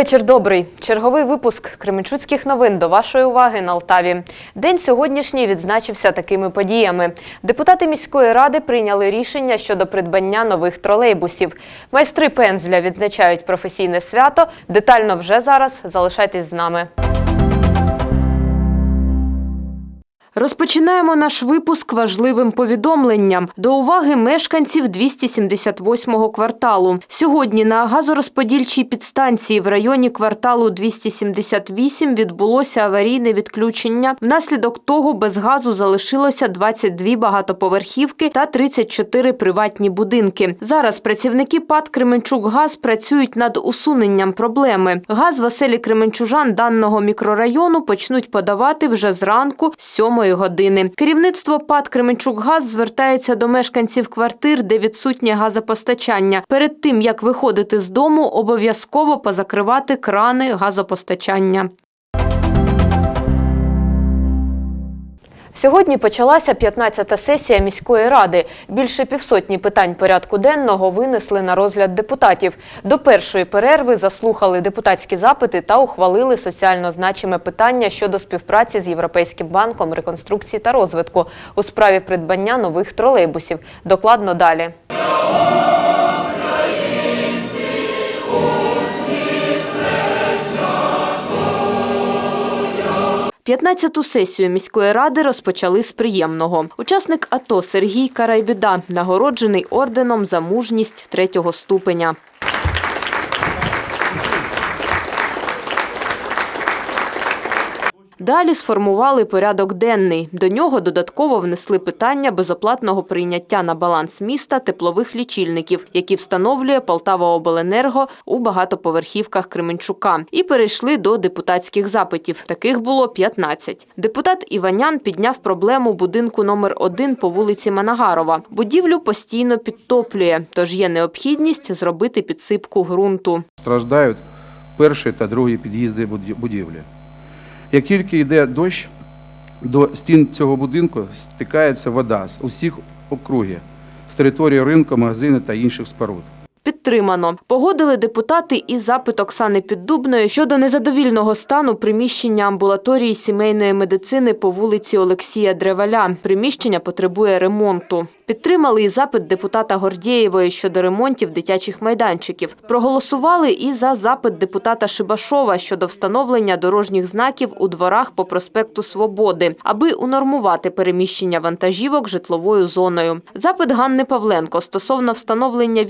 Вечір добрий. Черговий випуск Кременчуцьких новин до вашої уваги на Алтаві. День сьогоднішній відзначився такими подіями. Депутати міської ради прийняли рішення щодо придбання нових тролейбусів. Майстри пензля відзначають професійне свято. Детально вже зараз. Залишайтесь з нами. Розпочинаємо наш випуск важливим повідомленням до уваги мешканців 278-го кварталу. Сьогодні на газорозподільчій підстанції в районі кварталу 278 відбулося аварійне відключення. Внаслідок того без газу залишилося 22 багатоповерхівки та 34 приватні будинки. Зараз працівники ПАД Кременчук-Газ працюють над усуненням проблеми. Газ Василі Кременчужан даного мікрорайону почнуть подавати вже зранку з 7 години. Керівництво ПАД Кременчук-Газ звертається до мешканців квартир, де відсутнє газопостачання. Перед тим як виходити з дому, обов'язково позакривати крани газопостачання. Сьогодні почалася 15-та сесія міської ради. Більше півсотні питань порядку денного винесли на розгляд депутатів. До першої перерви заслухали депутатські запити та ухвалили соціально значиме питання щодо співпраці з Європейським банком реконструкції та розвитку у справі придбання нових тролейбусів. Докладно далі. 15-ту сесію міської ради розпочали з приємного. Учасник АТО Сергій Карайбіда нагороджений орденом за мужність третього ступеня. Далі сформували порядок денний. До нього додатково внесли питання безоплатного прийняття на баланс міста теплових лічильників, які встановлює Полтава Обленерго у багатоповерхівках Кременчука. І перейшли до депутатських запитів. Таких було 15. Депутат Іванян підняв проблему будинку номер 1 по вулиці Манагарова. Будівлю постійно підтоплює, тож є необхідність зробити підсипку ґрунту. Страждають перший та другий під'їзди будівлі. Як тільки йде дощ, до стін цього будинку стикається вода з усіх округів, з території ринку, магазини та інших споруд. Підтримано. Погодили депутати і запит Оксани Піддубної щодо незадовільного стану приміщення амбулаторії сімейної медицини по вулиці Олексія Древаля. Приміщення потребує ремонту. Підтримали і запит депутата Гордєєвої щодо ремонтів дитячих майданчиків. Проголосували і за запит депутата Шибашова щодо встановлення дорожніх знаків у дворах по проспекту Свободи, аби унормувати переміщення вантажівок житловою зоною. Запит Ганни Павленко стосовно встановлення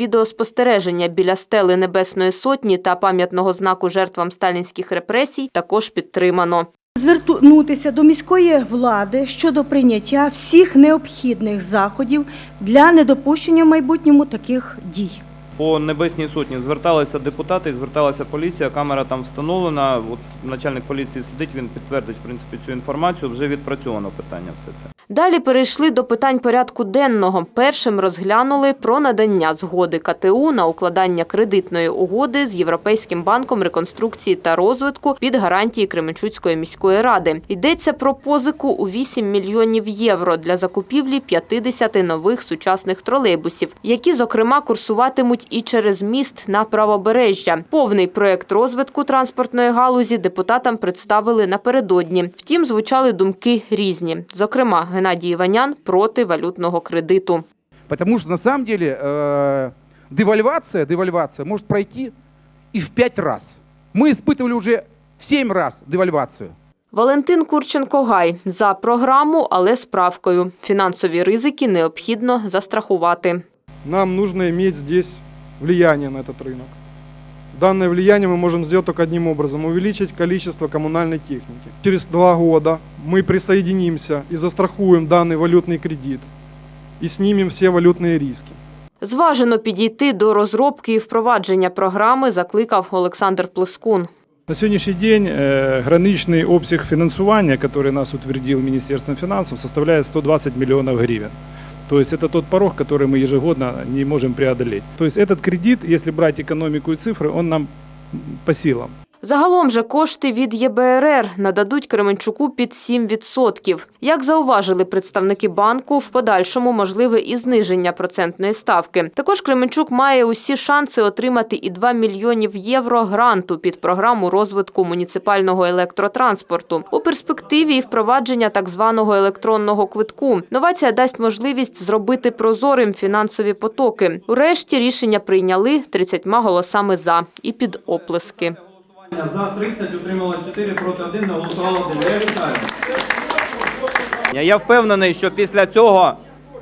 відеоспостереження біля стели Небесної Сотні та пам'ятного знаку жертвам сталінських репресій також підтримано. звернутися до міської влади щодо прийняття всіх необхідних заходів для недопущення в майбутньому таких дій. По Небесній Сотні зверталися депутати, зверталася поліція, камера там встановлена. От начальник поліції сидить, він підтвердить в принципі цю інформацію. Вже відпрацьовано питання все це. Далі перейшли до питань порядку денного. Першим розглянули про надання згоди КТУ на укладання кредитної угоди з Європейським банком реконструкції та розвитку під гарантії Кременчуцької міської ради. Йдеться про позику у 8 мільйонів євро для закупівлі 50 нових сучасних тролейбусів, які, зокрема, курсуватимуть і через міст на правобережжя. Повний проект розвитку транспортної галузі депутатам представили напередодні. Втім, звучали думки різні. Зокрема, Геннадій Іванян проти валютного кредиту. Потому что на самом деле э, девальвация, девальвация может пройти и в пять раз. Мы испытывали уже в семь раз девальвацию. Валентин Курченко-Гай за програму, але з правкою. Фінансові ризики необхідно застрахувати. Нам нужно иметь здесь влияние на этот рынок. Данное влияние мы можем сделать только одним образом – увеличить количество коммунальной техники. Через два года мы присоединимся и застрахуем данный валютный кредит и снимем все валютные риски. Зважено підійти до розробки і впровадження програми, закликав Олександр Плескун. На сьогоднішній день е, граничний обсяг фінансування, який нас утвердил Міністерством фінансів, составляє 120 миллионов гривен. То есть это тот порог, который мы ежегодно не можем преодолеть. То есть этот кредит, если брать экономику и цифры, он нам по силам. Загалом же кошти від ЄБРР нададуть Кременчуку під 7%. Як зауважили представники банку, в подальшому можливе і зниження процентної ставки. Також Кременчук має усі шанси отримати і 2 мільйонів євро гранту під програму розвитку муніципального електротранспорту. У перспективі і впровадження так званого електронного квитку. Новація дасть можливість зробити прозорим фінансові потоки. Урешті рішення прийняли 30 голосами за і під оплески. За 30 утрималось 4, проти 1, не голосувало 1. Я впевнений, що після цього,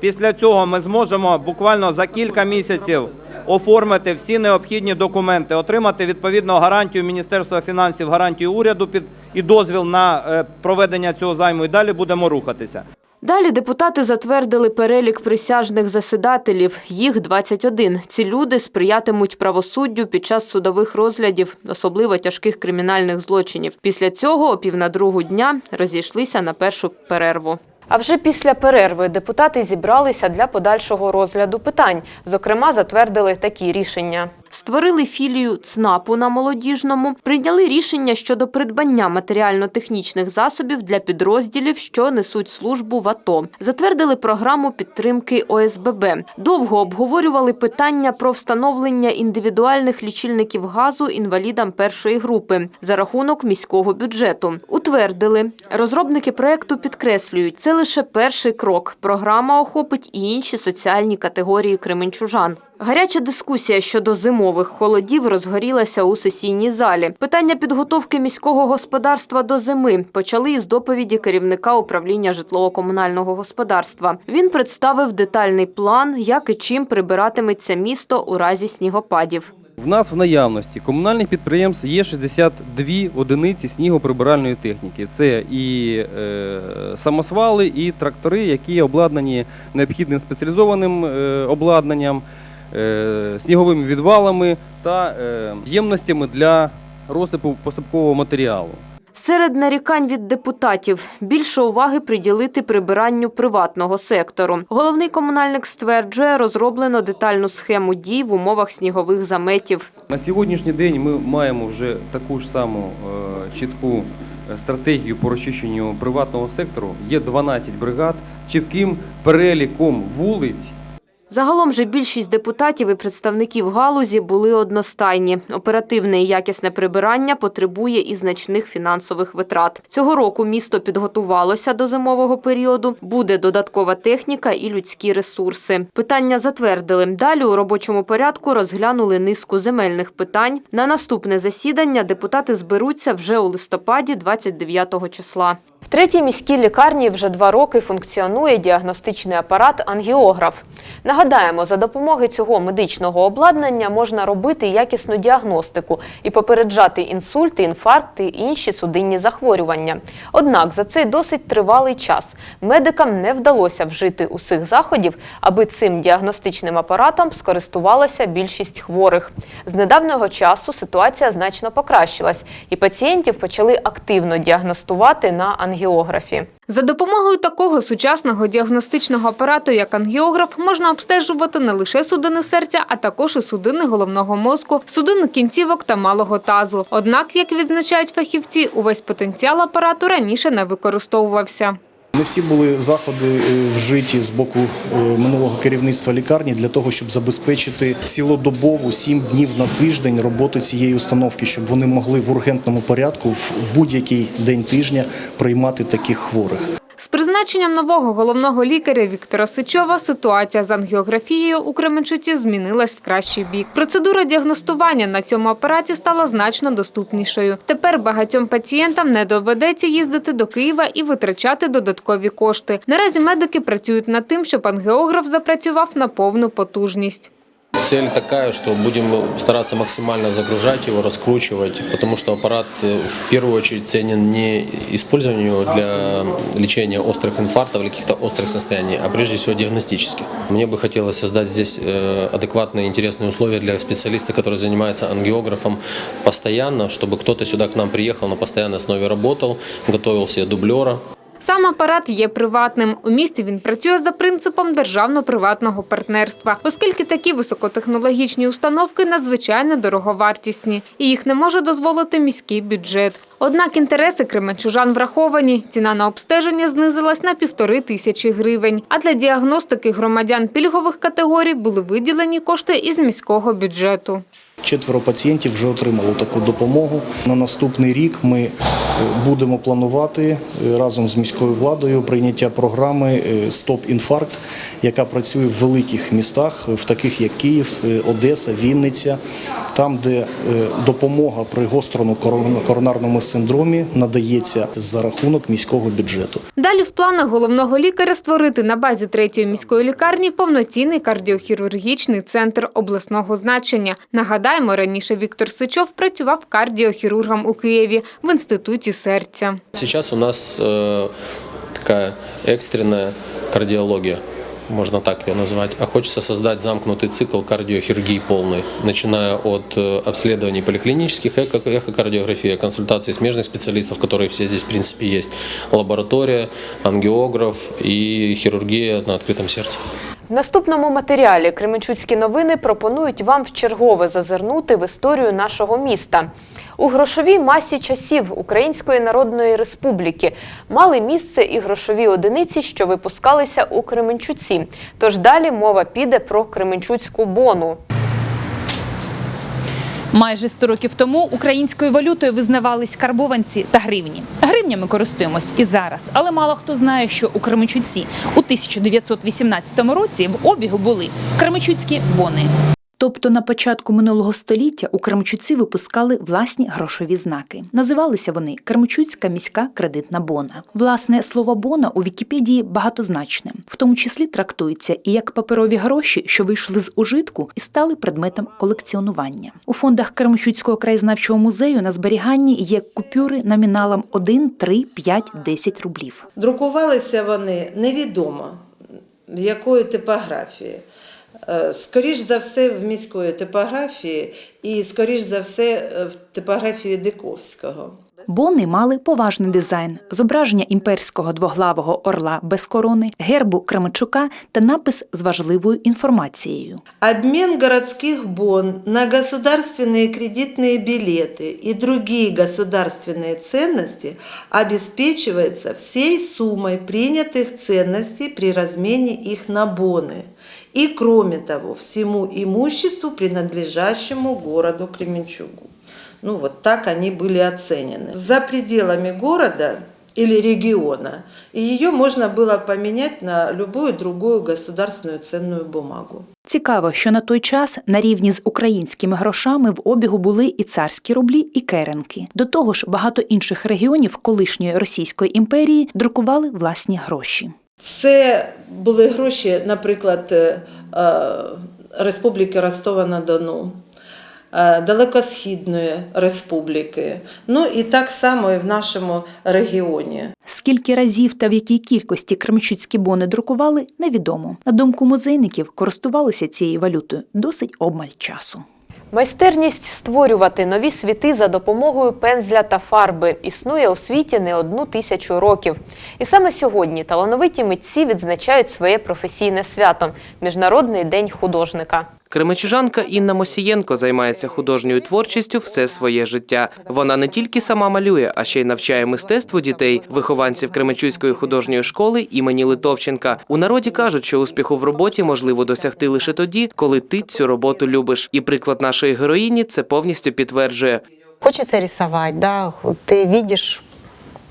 після цього ми зможемо буквально за кілька місяців оформити всі необхідні документи, отримати відповідно гарантію Міністерства фінансів, гарантію уряду під і дозвіл на е, проведення цього займу. І далі будемо рухатися. Далі депутати затвердили перелік присяжних засідателів. Їх 21. Ці люди сприятимуть правосуддю під час судових розглядів, особливо тяжких кримінальних злочинів. Після цього, о пів на другу дня, розійшлися на першу перерву. А вже після перерви депутати зібралися для подальшого розгляду питань. Зокрема, затвердили такі рішення. Створили філію ЦНАПу на молодіжному, прийняли рішення щодо придбання матеріально-технічних засобів для підрозділів, що несуть службу в АТО. Затвердили програму підтримки ОСББ. Довго обговорювали питання про встановлення індивідуальних лічильників газу інвалідам першої групи за рахунок міського бюджету. Утвердили. Розробники проекту підкреслюють, це лише перший крок. Програма охопить і інші соціальні категорії кременчужан. Гаряча дискусія щодо зимових холодів розгорілася у сесійній залі. Питання підготовки міського господарства до зими почали із доповіді керівника управління житлово-комунального господарства. Він представив детальний план, як і чим прибиратиметься місто у разі снігопадів. В нас в наявності комунальних підприємств є 62 одиниці снігоприбиральної техніки. Це і е, самосвали, і трактори, які обладнані необхідним спеціалізованим е, обладнанням, сніговими відвалами та е, ємностями для розсипу посипкового матеріалу. Серед нарікань від депутатів більше уваги приділити прибиранню приватного сектору. Головний комунальник стверджує, розроблено детальну схему дій в умовах снігових заметів. На сьогоднішній день ми маємо вже таку ж саму е, чітку е, стратегію по розчищенню приватного сектору. Є 12 бригад з чітким переліком вулиць. Загалом же більшість депутатів і представників галузі були одностайні. Оперативне і якісне прибирання потребує і значних фінансових витрат. Цього року місто підготувалося до зимового періоду. Буде додаткова техніка і людські ресурси. Питання затвердили. Далі у робочому порядку розглянули низку земельних питань. На наступне засідання депутати зберуться вже у листопаді 29 числа. В третій міській лікарні вже два роки функціонує діагностичний апарат ангіограф. Нагадаємо, за допомогою цього медичного обладнання можна робити якісну діагностику і попереджати інсульти, інфаркти і інші судинні захворювання. Однак за цей досить тривалий час медикам не вдалося вжити усіх заходів, аби цим діагностичним апаратом скористувалася більшість хворих. З недавнього часу ситуація значно покращилась, і пацієнтів почали активно діагностувати на ангіографі. За допомогою такого сучасного діагностичного апарату, як ангіограф, можна обстежувати не лише судини серця, а також і судини головного мозку, судини кінцівок та малого тазу. Однак, як відзначають фахівці, увесь потенціал апарату раніше не використовувався. Не всі були заходи е, вжиті з боку е, минулого керівництва лікарні для того, щоб забезпечити цілодобову сім днів на тиждень роботу цієї установки, щоб вони могли в ургентному порядку в будь-який день тижня приймати таких хворих. З призначенням нового головного лікаря Віктора Сичова ситуація з ангіографією у Кременчуці змінилась в кращий бік. Процедура діагностування на цьому апараті стала значно доступнішою. Тепер багатьом пацієнтам не доведеться їздити до Києва і витрачати додаткові кошти. Наразі медики працюють над тим, щоб ангіограф запрацював на повну потужність. Цель такая, что будем стараться максимально загружать его, раскручивать, потому что аппарат э, в первую очередь ценен не использованию для лечения острых инфарктов или каких-то острых состояний, а прежде всего диагностических. Мне бы хотелось создать здесь э, адекватные, интересные условия для специалиста, который занимается ангиографом постоянно, чтобы кто-то сюда к нам приехал, на постоянной основе работал, готовил себе дублера, Сам апарат є приватним. У місті він працює за принципом державно-приватного партнерства, оскільки такі високотехнологічні установки надзвичайно дороговартісні, і їх не може дозволити міський бюджет. Однак інтереси кременчужан враховані. Ціна на обстеження знизилась на півтори тисячі гривень. А для діагностики громадян пільгових категорій були виділені кошти із міського бюджету. Четверо пацієнтів вже отримали таку допомогу. На наступний рік ми будемо планувати е, разом з міською владою прийняття програми е, Стоп інфаркт, яка працює в великих містах, в таких як Київ, е, Одеса, Вінниця, там, де допомога при гострому коронарному синдромі надається за рахунок міського бюджету. Далі в планах головного лікаря створити на базі третьої міської лікарні повноцінний кардіохірургічний центр обласного значення. Нагадаємо, раніше Віктор Сичов працював кардіохірургом у Києві в інституті серця. Сейчас у нас э, такая экстренная кардиология, можно так ее назвать. А хочется создать замкнутый цикл кардиохирургии полный, начиная от э, обследований поликлинических, эко- эхокардиография, консультаций смежных специалистов, которые все здесь в принципе есть, лаборатория, ангиограф и хирургия на открытом сердце. В наступному матеріалі Кременчуцькі новини пропонують вам вчергове зазирнути в історію нашого міста. У грошовій масі часів Української Народної Республіки мали місце і грошові одиниці, що випускалися у Кременчуці. Тож далі мова піде про Кременчуцьку бону. Майже 100 років тому українською валютою визнавались карбованці та гривні. Гривнями користуємось і зараз, але мало хто знає, що у Кременчуці у 1918 році в обігу були кременчуцькі бони. Тобто на початку минулого століття у Кременчуці випускали власні грошові знаки. Називалися вони Кременчуцька міська кредитна бона. Власне, слово бона у Вікіпедії багатозначне, в тому числі трактується і як паперові гроші, що вийшли з ужитку і стали предметом колекціонування. У фондах Кременчуцького краєзнавчого музею на зберіганні є купюри номіналом 1, 3, 5, 10 рублів. Друкувалися вони невідомо в якої типографії. Е, Скоріш за все, в міської типографії і скоріш за все е, в типографії Диковського. Бони мали поважний дизайн, зображення імперського двоглавого орла без корони, гербу Кременчука та напис з важливою інформацією. Обмен городских бон на государственные кредитные билеты и другие государственные ценности обеспечивается всей суммой принятых ценностей при размене их на боны. И кроме того, всему имуществу, принадлежащему городу Кременчугу. Ну вот так они были оценены. За пределами города или региона, и ее можно было поменять на любую другую государственную ценную бумагу. Цікаво, що на той час на рівні з українськими грошами в обігу були і царські рублі, і керенки. До того ж, багато інших регіонів колишньої Російської імперії друкували власні гроші. Це були гроші, наприклад, е, е, Республіки Ростова-на-Дону, е, Далекосхідної республіки, ну і так само і в нашому регіоні. Скільки разів та в якій кількості кремчуцькі бони друкували, невідомо. На думку музейників, користувалися цією валютою досить обмаль часу. Майстерність створювати нові світи за допомогою пензля та фарби існує у світі не одну тисячу років. І саме сьогодні талановиті митці відзначають своє професійне свято Міжнародний день художника. Кременчужанка Інна Мосієнко займається художньою творчістю все своє життя. Вона не тільки сама малює, а ще й навчає мистецтву дітей, вихованців Кременчуцької художньої школи імені Литовченка. У народі кажуть, що успіху в роботі можливо досягти лише тоді, коли ти цю роботу любиш. І приклад нашої героїні це повністю підтверджує. Хочется рисовать, да, ты видишь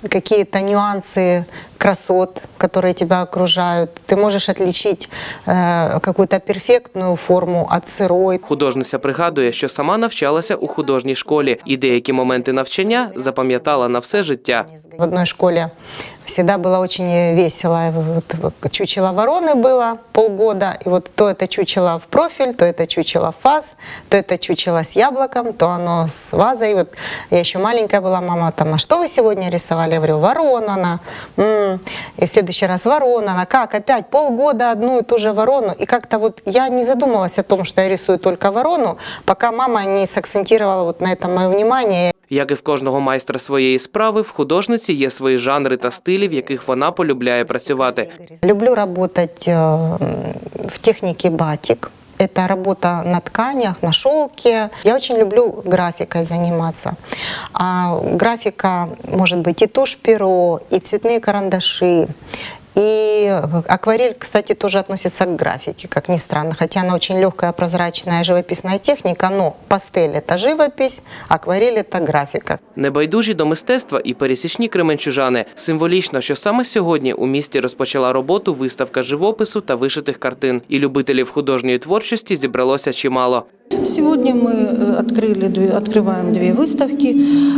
какие-то нюансы красот, которые тебя окружают. Ты можешь отличить э, какую-то перфектную форму от сырой. Художниця пригадує, що сама навчалася у художній школі, і деякі моменти навчання запам'ятала на все життя. В одной школе всегда было очень весело. Вот чучело вороны было полгода, и вот то это чучело в профиль, то это чучело в фас, то это чучело с яблоком, то оно с вазой. Вот я еще маленькая была, мама там, а что вы сегодня рисовали? Я говорю, ворона она. «М, и в следующий раз ворона, она как опять полгода одну и ту же ворону. И как-то вот я не задумалась о том, что я рисую только ворону, пока мама не сакцентировала вот на этом мое внимание. Як і в кожного майстра своєї справи, в художниці є свої жанри та стилі, в яких вона полюбляє працювати. Люблю работать э, в технике батик. Это работа на тканях, на шелке. Я очень люблю графикой заниматься. А графика может быть и тушь перо, и цветные карандаши. И акварель, кстати, тоже относится к графике, как ни странно. Хотя она очень легкая, прозрачная живописная техника, но пастель – это живопись, акварель – это графика. Небайдужі до мистецтва і пересічні кременчужани. Символічно, що саме сьогодні у місті розпочала роботу виставка живопису та вишитих картин. І любителів художньої творчості зібралося чимало. Сегодня мы э, открыли, две- открываем две выставки.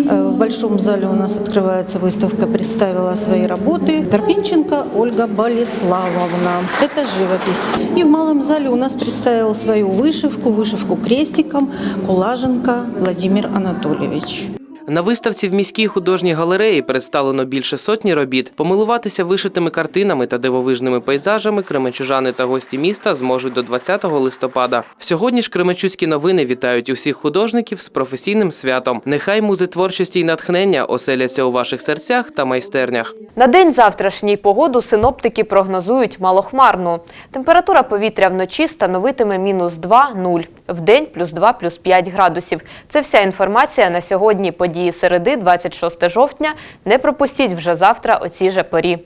Э, В Большом зале у нас открывается выставка «Представила свои работы» Карпинченко Ольга Болеславовна. Это живопись. И в Малом зале у нас представил свою вышивку, вышивку крестиком Кулаженко Владимир Анатольевич. На виставці в міській художній галереї представлено більше сотні робіт. Помилуватися вишитими картинами та дивовижними пейзажами кременчужани та гості міста зможуть до 20 листопада. Сьогодні ж кременчуцькі новини вітають усіх художників з професійним святом. Нехай музи творчості й натхнення оселяться у ваших серцях та майстернях. На день завтрашній погоду синоптики прогнозують малохмарну. Температура повітря вночі становитиме мінус 2-0, вдень плюс 2 плюс 5 градусів. Це вся інформація на сьогодні події середи, 26 жовтня. Не пропустіть вже завтра о цій же порі.